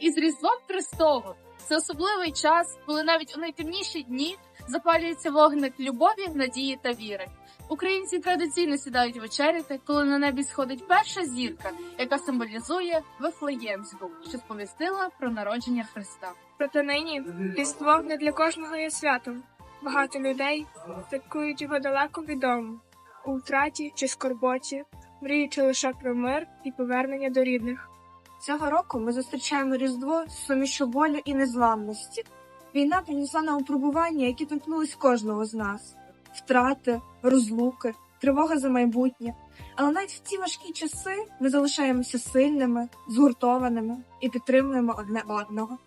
із Різдвом Христовим. Це особливий час, коли навіть у найтемніші дні запалюється вогник любові, надії та віри. Українці традиційно сідають вечеряти, коли на небі сходить перша зірка, яка символізує Вифлеємську, що сповістила про народження Христа. Проте нині Різдво не для кожного є святом. Багато людей святкують його далеко від дому, у втраті чи скорботі, мріючи лише про мир і повернення до рідних. Цього року ми зустрічаємо Різдво з сумішю болю і незламності. Війна принесла нам випробування, які торкнулись кожного з нас: втрати, розлуки, тривога за майбутнє. Але навіть в ці важкі часи ми залишаємося сильними, згуртованими і підтримуємо одне одного.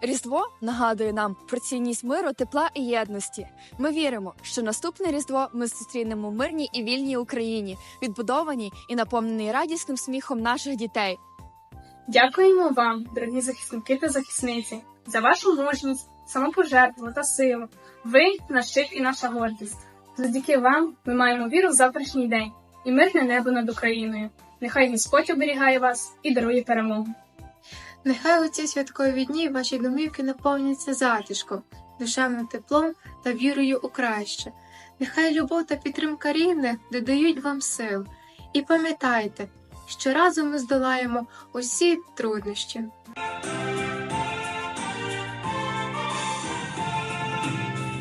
Різдво нагадує нам про цінність миру, тепла і єдності. Ми віримо, що наступне Різдво ми зустрінемо в мирній і вільній Україні, відбудованій і наповненій радісним сміхом наших дітей. Дякуємо вам, дорогі захисники та захисниці, за вашу мужність, самопожертву та силу. Ви наш щит і наша гордість. Завдяки вам ми маємо віру в завтрашній день і мирне небо над Україною. Нехай Господь оберігає вас і дарує перемогу. Нехай у ці святкові дні ваші домівки наповняться затишком, душевним теплом та вірою у краще. Нехай любов та підтримка рідних додають вам сил. І пам'ятайте, що разом ми здолаємо усі труднощі.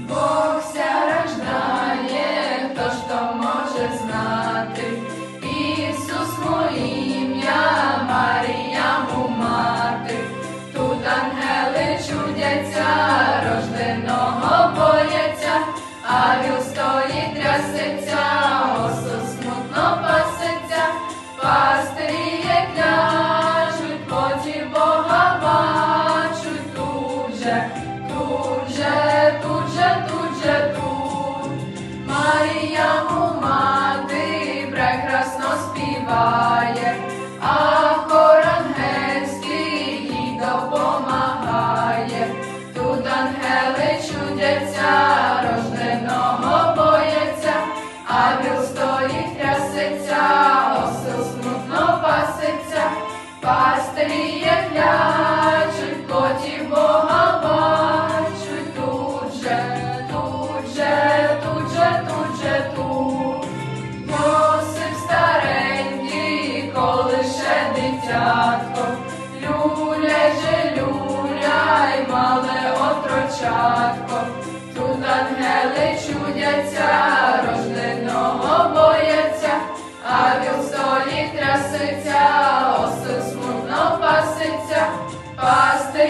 Бог ся рождає, хто то може знати? Ісус моє ім'я, Марія му мати. Тут ангели чудяться, рожденого бояться, а віл стоїть трясеться, пастирі є клячуть, коті Бога бачуть, тут же, тут же, тут же, тут коли ще дитятко, люляй же, люляй, мале отрочатко, тут ангели чудяться, Basta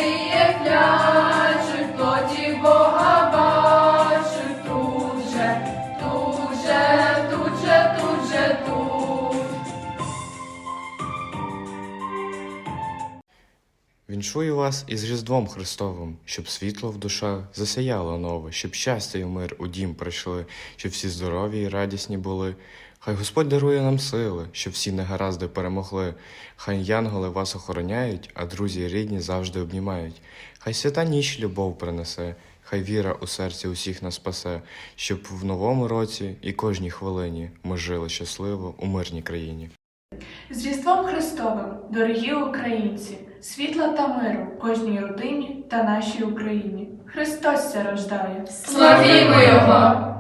Віншую вас із Різдвом Христовим, щоб світло в душах засіяло нове, щоб щастя і мир у дім прийшли, щоб всі здорові і радісні були. Хай Господь дарує нам сили, щоб всі негаразди перемогли. Хай янголи вас охороняють, а друзі і рідні завжди обнімають. Хай свята ніч любов принесе, хай віра у серці усіх нас спасе, щоб в новому році і кожній хвилині ми жили щасливо у мирній країні. З Різдвом Христовим, дорогі українці, світла та миру кожній родині та нашій Україні. Христос ся рождає. Славімо Його!